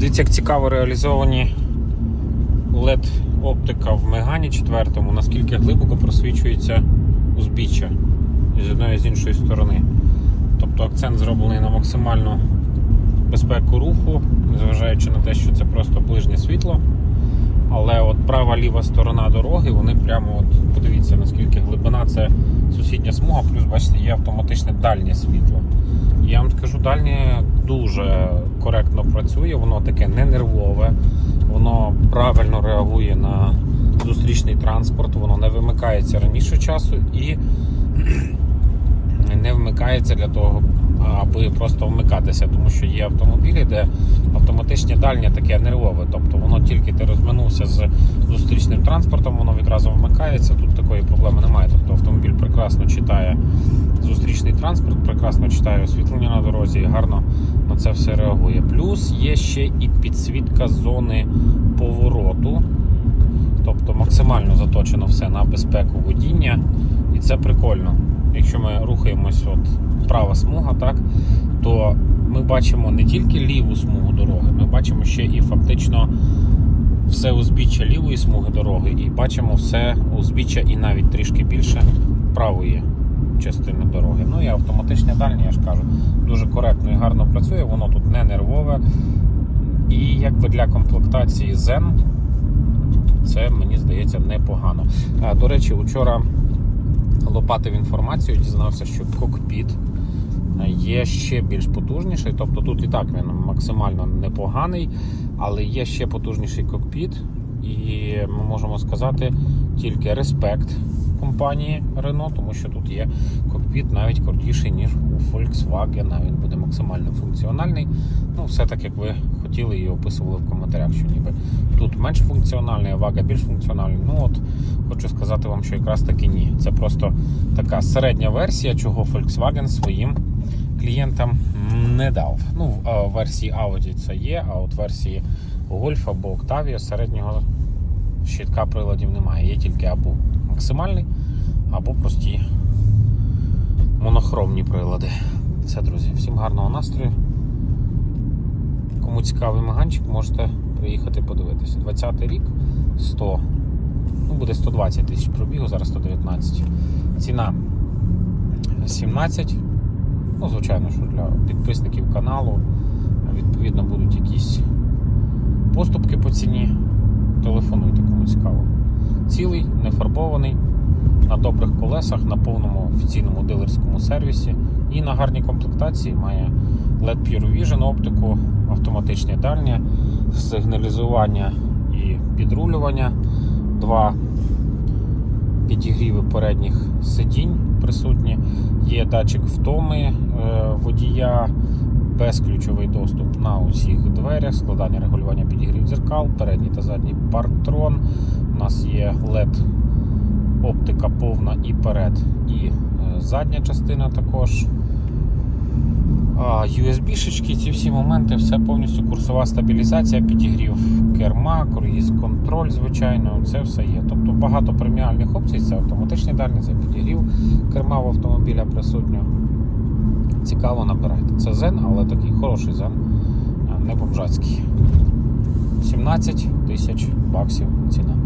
Дивіться, як цікаво реалізовані LED оптика в Мегані 4, наскільки глибоко просвічується узбіччя з одної з іншої сторони. Тобто акцент зроблений на максимальну безпеку руху, незважаючи на те, що це просто ближнє світло. Але от права ліва сторона дороги, вони прямо от подивіться, наскільки глибина це сусідня смуга, плюс бачите, є автоматичне дальнє світло. Я вам скажу, дальнє дуже коректно працює, воно таке не нервове, воно правильно реагує на зустрічний транспорт, воно не вимикається раніше часу і не вмикається для того, аби просто вмикатися, тому що є автомобілі, де автоматичне дальнє таке нервове. Тобто воно тільки ти розминувся з зустрічним транспортом, воно відразу вмикається. Тут такої проблеми немає. Тобто автомобіль прекрасно читає зустрічний транспорт, прекрасно читає освітлення на дорозі і гарно на це все реагує. Плюс є ще і підсвітка зони повороту. Тобто максимально заточено все на безпеку водіння, і це прикольно. Якщо ми рухаємось, от права смуга, так то ми бачимо не тільки ліву смугу дороги, ми бачимо ще і фактично все узбіччя лівої смуги дороги, і бачимо все узбіччя і навіть трішки більше правої частини дороги. Ну і автоматичне дальнє, я ж кажу, дуже коректно і гарно працює, воно тут не нервове. І якби для комплектації Zen це мені здається непогано. До речі, вчора лопатив інформацію, дізнався, що кокпіт є ще більш потужніший. Тобто тут і так він максимально непоганий, але є ще потужніший кокпіт, і ми можемо сказати тільки респект компанії Renault, тому що тут є кокпіт навіть крутіший, ніж Volkswagen. Він буде максимально функціональний. Ну, все так, як ви хотіли і описували в коментарях, що ніби тут менш функціональний, а вага більш функціональний. Ну от хочу сказати вам, що якраз таки ні. Це просто така середня версія, чого Volkswagen своїм клієнтам не дав. Ну, в версії Audi це є, а от версії Golf або Octavia середнього щитка приладів немає. Є тільки або максимальний, або прості монохромні прилади. Все, друзі, всім гарного настрою. Кому цікавий маганчик, можете приїхати подивитися. 20 рік 100. Ну, буде 120 тисяч пробігу, зараз 119. Ціна 17. Ну, звичайно, що для підписників каналу відповідно будуть якісь поступки по ціні. Телефонуйте, кому цікаво. Цілий, не фарбований, на добрих колесах, на повному офіційному дилерському сервісі і на гарній комплектації має LED Pure Vision оптику, автоматичне дальнє, сигналізування і підрулювання, два підігріви передніх сидінь присутні, є датчик втоми е, водія, безключовий доступ на усіх дверях, складання регулювання підігрів дзеркал, передній та задній парктрон. У нас є LED оптика повна і перед, і е, задня частина також. USB-шечки, ці всі моменти, все повністю курсова стабілізація, підігрів керма, круїз контроль, звичайно, це все є. Тобто багато преміальних опцій, це автоматичний дальний, це підігрів керма в автомобіля присутньо. Цікаво набирайте. Це Zen, але такий хороший Zen, не бомжацький. 17 тисяч баксів ціна.